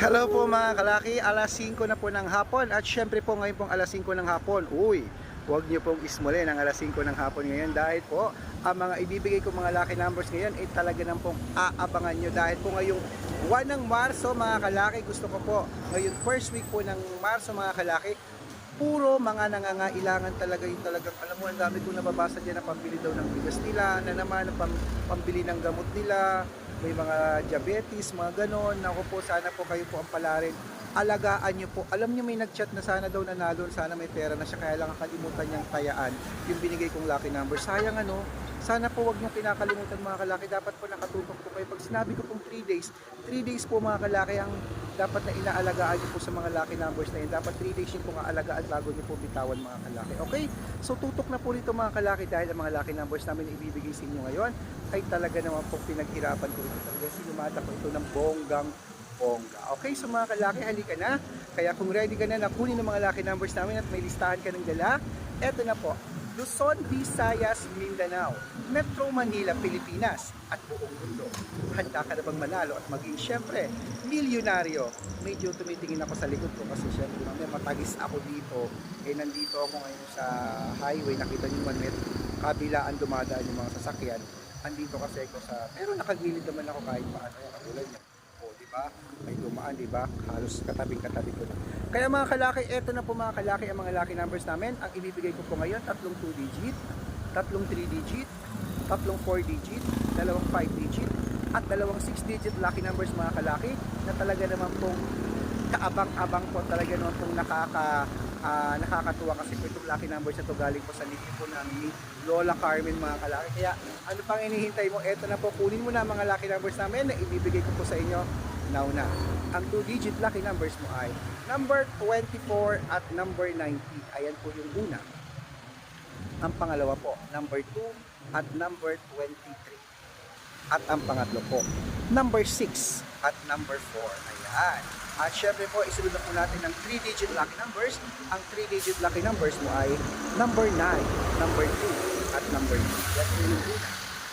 Hello po mga kalaki, alas 5 na po ng hapon. At syempre po ngayon pong alas 5 ng hapon, uy, huwag niyo pong ismulin ang alas 5 ng hapon ngayon. Dahil po ang mga ibibigay ko mga lucky numbers ngayon ay talaga nang pong aabangan nyo dahil po ngayong buwan ng Marso mga kalaki, gusto ko po ngayon first week po ng Marso mga kalaki, puro mga nangangailangan talaga yung talagang alam mo ang dami kong nababasa dyan na pambili daw ng bigas nila na naman pam, pambili ng gamot nila may mga diabetes, mga ganon. Ako po sana po kayo po ang palarin. Alagaan nyo po. Alam nyo may nagchat na sana daw nanalo. Sana may pera na siya. Kaya lang nakalimutan niyang tayaan yung binigay kong lucky number. Sayang ano sana po wag nyo kinakalimutan mga kalaki dapat po nakatutok po kayo pag sinabi ko pong 3 days 3 days po mga kalaki ang dapat na inaalagaan nyo po sa mga lucky numbers na yun. Dapat 3 days nyo po nga alagaan bago nyo po bitawan mga kalaki. Okay? So tutok na po rito mga kalaki dahil ang mga lucky numbers namin na ibibigay sa inyo ngayon ay talaga naman po pinaghirapan ko ito talaga. Sinumata ko ito ng bonggang bongga. Okay, so mga kalaki, halika na. Kaya kung ready ka na na kunin ng mga lucky numbers namin at may listahan ka ng dala, eto na po. Luzon, Visayas, Mindanao, Metro Manila, Pilipinas, at buong mundo. Handa ka na bang manalo at maging syempre, milyonaryo? Medyo tumitingin ako sa likod ko kasi syempre mamaya matagis ako dito. Eh nandito ako ngayon sa highway, nakita niyo man met kabilaan dumadaan yung mga sasakyan. Andito kasi ako sa, pero nakagilid naman ako kahit paano yan, katulad niya. O, di ba? May dumaan, di ba? Halos katabing-katabi ko na. Kaya mga kalaki, eto na po mga kalaki ang mga lucky numbers namin. Ang ibibigay ko po ngayon, tatlong 2 digit, tatlong 3 digit, tatlong 4 digit, dalawang 5 digit, at dalawang 6 digit lucky numbers mga kalaki na talaga naman pong kaabang-abang po talaga naman pong nakaka ah, nakakatuwa kasi po itong lucky numbers na to galing po sa libro po ng ni Lola Carmen mga kalaki. Kaya ano pang inihintay mo? Eto na po, kunin mo na mga lucky numbers namin na ibibigay ko po sa inyo now na. Ang 2-digit lucky numbers mo ay number 24 at number 90. Ayan po yung una. Ang pangalawa po, number 2 at number 23. At ang pangatlo po, number 6 at number 4. Ayan. At syempre po, isunod po natin ng 3-digit lucky numbers. Ang 3-digit lucky numbers mo ay number 9, number 2, at number 3. Yan po yung una.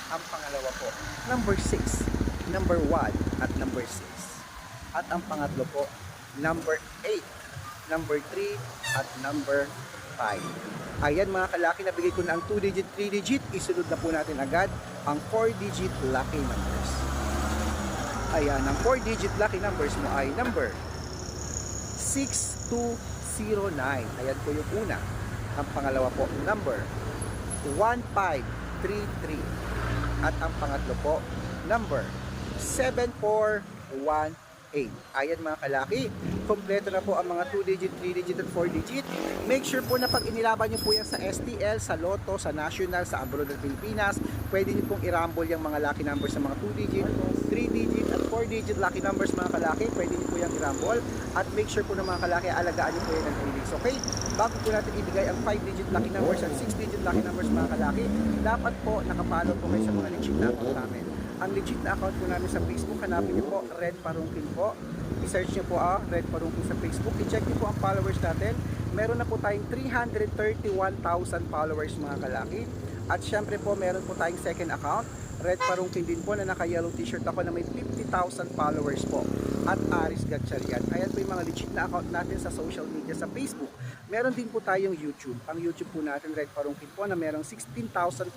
Ang pangalawa po, number 6, number 1, at number 6. At ang pangatlo po, number 8, number 3, at number 5. Ayan mga kalaki, nabigay ko na ang 2-digit, 3-digit. Isunod na po natin agad ang 4-digit lucky numbers. Ayan, ang 4-digit lucky numbers mo ay number 6209. Ayan po yung una. Ang pangalawa po, number 1533. At ang pangatlo po, number 7418. Ayan mga kalaki, kompleto na po ang mga 2-digit, 3-digit at 4-digit. Make sure po na pag inilaban nyo po yan sa STL, sa Lotto, sa National, sa Abroad at Pilipinas, pwede nyo pong i-rumble yung mga lucky numbers sa mga 2-digit, 3-digit at 4-digit lucky numbers mga kalaki. Pwede nyo po yung i-rumble. At make sure po na mga kalaki, alagaan nyo po yan ng 3 days. Okay? Bago po natin ibigay ang 5-digit lucky numbers at 6-digit lucky numbers mga kalaki, dapat po nakapalo po kayo sa mga legit na namin. Ang legit na account po namin sa Facebook, hanapin nyo po, Red Parungkin po. I-search nyo po ah, Red Parungkin sa Facebook. I-check nyo po ang followers natin. Meron na po tayong 331,000 followers mga kalaki. At syempre po, meron po tayong second account. Red Parungkin din po na naka-yellow t-shirt ako na may 50,000 followers po. At Aris Gatchalian. Ayan po yung mga legit na account natin sa social media sa Facebook. Meron din po tayong YouTube. Ang YouTube po natin, Red Parungkin po, na merong 16,500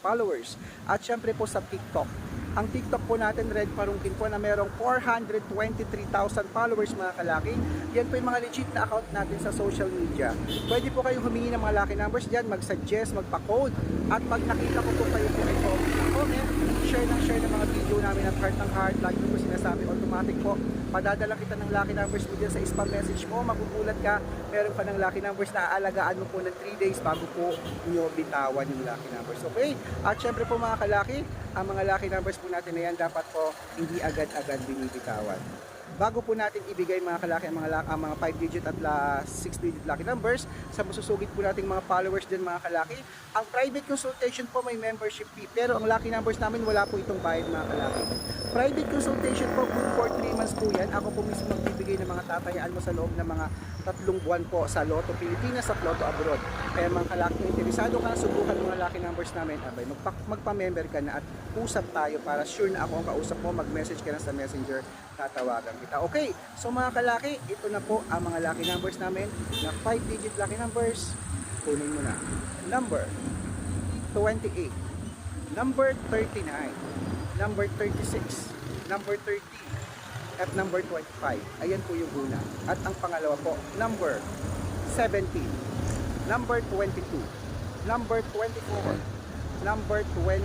followers. At syempre po sa TikTok. Ang TikTok po natin, Red Parungkin po, na merong 423,000 followers mga kalaki. Yan po yung mga legit na account natin sa social media. Pwede po kayong humingi ng mga lucky numbers dyan, mag-suggest, magpa-code. At pag nakita ko po kayo po ito, comment, share ng share ng mga video namin at heart ng heart. Lagi po sinasabi, automatic po. Padadala kita ng lucky numbers mo dyan sa spam message mo. Magugulat ka, meron pa ng lucky numbers na aalagaan mo po ng 3 days bago po nyo bitawan yung lucky numbers. Okay? At syempre po mga kalaki, ang mga lucky numbers po natin na yan dapat po hindi agad-agad binibitawan. Bago po natin ibigay mga kalaki ang mga, ang mga 5 digit at la 6 digit lucky numbers sa masusugid po nating mga followers din mga kalaki. Ang private consultation po may membership fee pero ang lucky numbers namin wala po itong bayad mga kalaki. Private consultation po good for 3 months po yan. Ako po mismo magbibigay ng mga tatayaan mo sa loob ng mga tatlong buwan po sa Lotto Pilipinas at Lotto Abroad. Kaya mga kalaki, interesado ka subukan mga lucky numbers namin, abay, magpa, magpa-member ka na at usap tayo para sure na ako ang kausap mo, mag-message ka na sa messenger, tatawagan kita. Okay, so mga kalaki, ito na po ang mga lucky numbers namin na 5-digit lucky numbers. Kunin mo na. Number 28, number 39, number 36, number 13, at number 25. Ayan po yung una. At ang pangalawa po, number 17, number 22, number 24, number 23,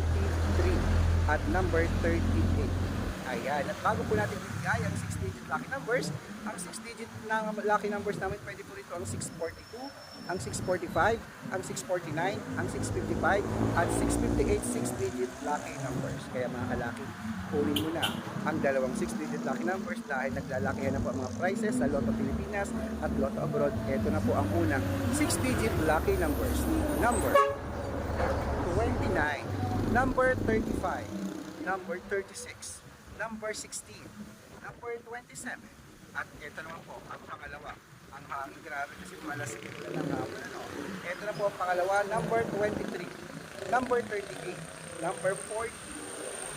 at number 38. Ayan. At bago po natin bigay ang 6-digit lucky numbers, ang 6-digit na lucky numbers namin, pwede po rito ang 642, ang 645, ang 649, ang 655, at 658 6-digit lucky numbers. Kaya mga kalaki, kunin mo na ang dalawang 6-digit lucky numbers dahil naglalakihan na po ang mga prizes sa Lotto Pilipinas at Lotto Abroad. Ito na po ang unang 6-digit lucky numbers. Number 29, number 35, number 36, number 16, number 27, at ito naman po ang pangalawa. Ang hangin grabe kasi malasig na lang hapon. Ano? Ito na po ang pangalawa, number 23, number 38, number 40,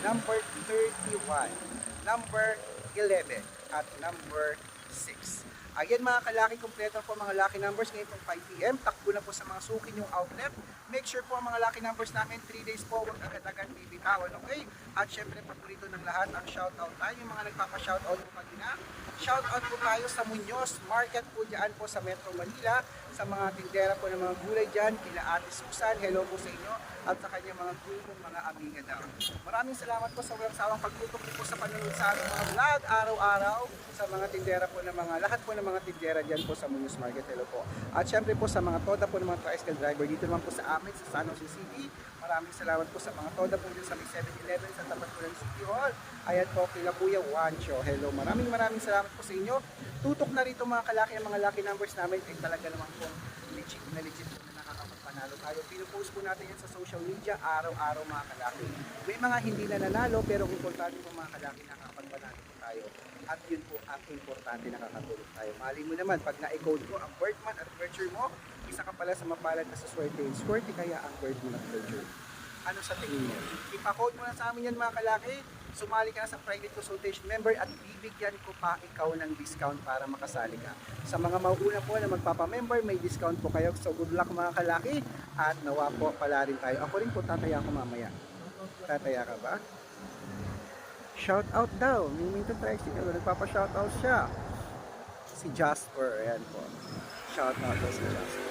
number 31, number 11, at number 6. Ayan mga kalaki, kompleto po mga lucky numbers ngayon pong 5pm. Takbo na po sa mga suki yung outlet. Make sure po ang mga lucky numbers namin, 3 days po, huwag agad-agad bibitawan, okay? At syempre, paborito ng lahat, ang shoutout tayo, yung mga nagpapa-shoutout po kanina. Shoutout po tayo sa Muñoz Market po dyan po sa Metro Manila, sa mga tindera po ng mga gulay dyan, kila Ate Susan, hello po sa inyo, at sa kanyang mga grupong mga amiga daw. Maraming salamat po sa walang sawang pagtutok po sa panonood sa aming mga vlog araw-araw sa mga tindera po ng mga, lahat po ng mga tindera dyan po sa Muñoz Market, hello po. At syempre po sa mga toda po ng mga tricycle driver dito naman po sa amin sa San Jose City. Maraming salamat po sa mga toda po dyan sa may 7-Eleven sa tapat po ng City Hall. Ayan po kila Kuya Wancho. Hello, maraming maraming salamat po sa inyo. Tutok na rito mga kalaki ang mga lucky numbers namin ay talaga naman po legit na legit na nakakapagpanalo tayo. Pinupost po natin yan sa social media araw-araw mga kalaki. May mga hindi na nanalo pero importante po mga kalaki nakakapagpanalo po tayo. At yun po ang importante nakakatulog tayo. Mali mo naman, pag na-code ko ang birthmonth at virtue mo, isa ka pala sa mapalad na sa swerte. Swerte kaya ang birth mo at virtue. Ano sa tingin mo? Ipakode mo na sa amin yan mga kalaki. Sumali ka sa private consultation member at bibigyan ko pa ikaw ng discount para makasali ka. Sa mga mauuna po na magpapamember, may discount po kayo. So good luck mga kalaki at nawa po pala rin tayo. Ako rin po tataya ko mamaya. Tataya ka ba? Shout out daw. Miming to tricycle. Nagpapa-shout out siya. Si Jasper. Ayan po. Shout out daw si Jasper.